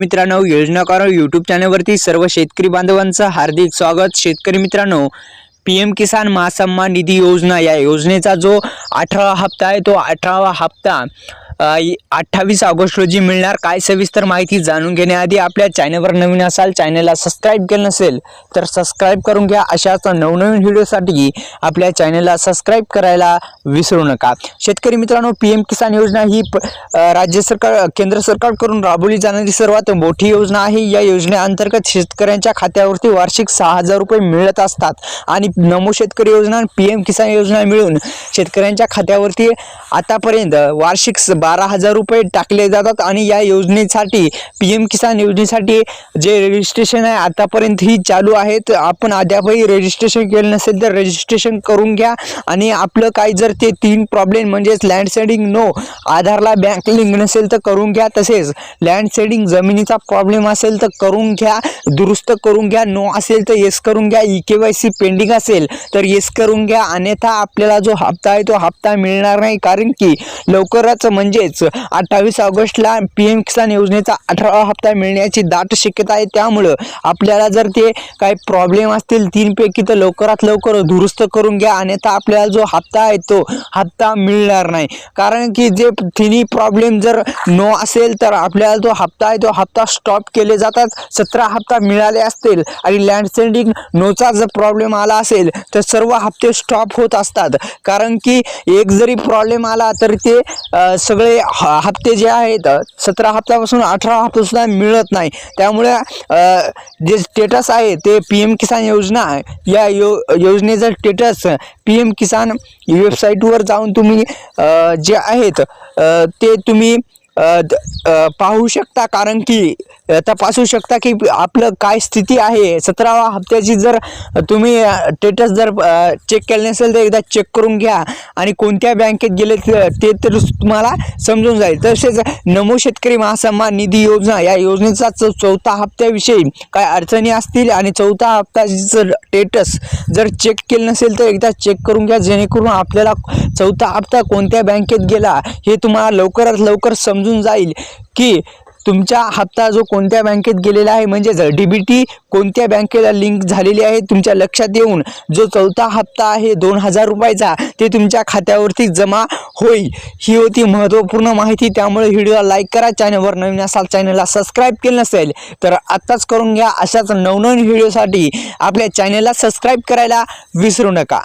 मित्रांनो योजनाकार यूट्यूब चॅनलवरती सर्व शेतकरी बांधवांचं हार्दिक स्वागत. शेतकरी मित्रांनो पी एम किसान महासन्मान निधी योजना या योजनेचा जो अठरावा हप्ता आहे तो अठरावा हप्ता अठ्ठावीस ऑगस्ट रोजी मिळणार. काय सविस्तर माहिती जाणून घेण्याआधी आपल्या चॅनलवर नवीन असाल चॅनलला सबस्क्राईब केलं नसेल तर सबस्क्राईब करून घ्या. अशाच नवनवीन व्हिडिओसाठी आपल्या चॅनलला सबस्क्राईब करायला विसरू नका. शेतकरी मित्रांनो पी एम किसान योजना ही प- राज्य सरकार केंद्र सरकारकडून राबवली जाणारी सर्वात मोठी योजना आहे. या योजनेअंतर्गत शेतकऱ्यांच्या खात्यावरती वार्षिक सहा हजार रुपये मिळत असतात आणि नमो शेतकरी योजना पी एम किसान योजना मिळून शेतकऱ्यांच्या खात्यावरती आतापर्यंत वार्षिक स- बारा हजार रुपये टाकले जातात आणि या योजनेसाठी पी एम किसान योजनेसाठी जे रजिस्ट्रेशन आहे आतापर्यंत ही चालू आहेत. आपण अद्यापही रजिस्ट्रेशन केलं नसेल तर रजिस्ट्रेशन करून घ्या. आणि आपलं काही जर ते तीन प्रॉब्लेम म्हणजेच लँड सेडिंग नो आधारला बँक लिंक नसेल तर करून घ्या. तसेच लँड सेडिंग जमिनीचा प्रॉब्लेम असेल तर करून घ्या. दुरुस्त करून घ्या. नो असेल तर येस करून घ्या. E K Y C pending असेल तर येस करून घ्या. अन्यथा आपल्याला जो हप्ता आहे तो हप्ता मिळणार नाही. कारण की लवकरच म्हणजे म्हणजेच अठ्ठावीस ऑगस्टला पी एम किसान योजनेचा अठरावा हप्ता मिळण्याची दाट शक्यता आहे. त्यामुळं आपल्याला जर ते काही प्रॉब्लेम असतील तीनपैकी तर लवकरात लवकर दुरुस्त करून घ्या अन्यथा आपल्याला जो हप्ता आहे तो हप्ता मिळणार नाही. कारण की जे तिन्ही प्रॉब्लेम जर नो असेल तर आपल्याला जो हप्ता आहे तो हप्ता स्टॉप केले जातात. सतरा हप्ता मिळाले असतील आणि लँड नोचा जर प्रॉब्लेम आला असेल तर सर्व हप्ते स्टॉप होत असतात. कारण की एक जरी प्रॉब्लेम आला तर ते सगळं सगळे हप्ते जे आहेत सतरा हप्त्यापासून अठरा हप्ते सुद्धा मिळत नाही. त्यामुळे जे स्टेटस आहे ते पी एम किसान योजना या यो योजनेचं स्टेटस पी एम किसान वेबसाईटवर जाऊन तुम्ही जे आहेत ते तुम्ही पाहू शकता कारण की तपासू शकता की आपलं काय स्थिती आहे. सतरावा हप्त्याची जर तुम्ही स्टेटस जर चेक केलं नसेल तर एकदा चेक करून घ्या. आणि कोणत्या बँकेत गेले ते तर तुम्हाला समजून जाईल. तसेच नमो शेतकरी महासन्मान निधी योजना या योजनेचा चौथा हप्त्याविषयी काय अडचणी असतील आणि चौथा हप्त्याची जर स्टेटस जर चेक केलं नसेल तर एकदा चेक करून घ्या. जेणेकरून आपल्याला चौथा हप्ता कोणत्या बँकेत गेला हे तुम्हाला लवकरात लवकर समजून जाईल की तुमचा हप्ता जो कोणत्या बँकेत गेलेला आहे म्हणजेच डी बी टी कोणत्या बँकेला लिंक झालेली आहे तुमच्या लक्षात येऊन जो चौथा हप्ता आहे दोन हजार रुपयाचा ते तुमच्या खात्यावरती जमा होईल. ही होती महत्त्वपूर्ण माहिती. त्यामुळे व्हिडिओला लाईक करा. चॅनलवर नवीन असाल चॅनलला सबस्क्राईब केलं नसेल तर आत्ताच करून घ्या. अशाच नवनवीन व्हिडिओसाठी आपल्या चॅनलला सबस्क्राईब करायला विसरू नका.